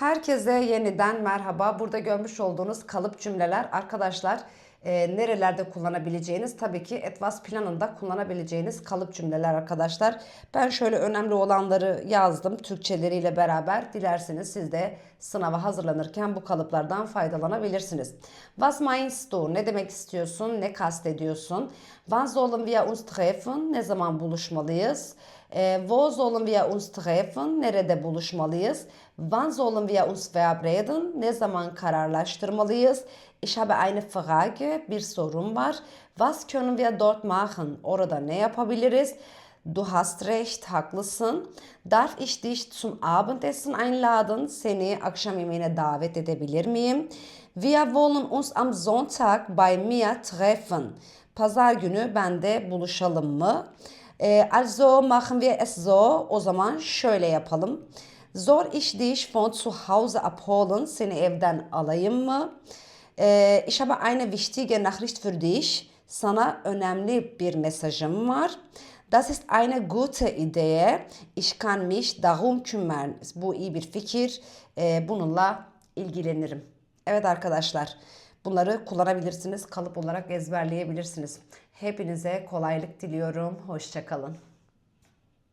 Herkese yeniden merhaba. Burada görmüş olduğunuz kalıp cümleler arkadaşlar e, nerelerde kullanabileceğiniz tabii ki Etwas planında kullanabileceğiniz kalıp cümleler arkadaşlar. Ben şöyle önemli olanları yazdım Türkçeleriyle beraber. Dilerseniz siz de sınava hazırlanırken bu kalıplardan faydalanabilirsiniz. Was meinst du? Ne demek istiyorsun? Ne kastediyorsun? Wann sollen wir uns treffen? Ne zaman buluşmalıyız? E, wo sollen wir uns treffen? Nerede buluşmalıyız? Wann sollen wir uns verabreden? Ne zaman kararlaştırmalıyız? Ich habe eine Frage. Bir sorum var. Was können wir dort machen? Orada ne yapabiliriz? Du hast recht, haklısın. Darf ich dich zum Abendessen einladen? Seni akşam yemeğine davet edebilir miyim? Wir wollen uns am Sonntag bei mir treffen. Pazar günü bende buluşalım mı? E, also machen wir es so. O zaman şöyle yapalım. Soll ich dich von zu Hause abholen? Seni evden alayım mı? E, ich habe eine wichtige Nachricht für dich. Sana önemli bir mesajım var. Das ist eine gute Idee. Ich kann mich darum kümmern. Bu iyi bir fikir. E, bununla ilgilenirim. Evet arkadaşlar. Bunları kullanabilirsiniz. Kalıp olarak ezberleyebilirsiniz. Hepinize kolaylık diliyorum. Hoşçakalın.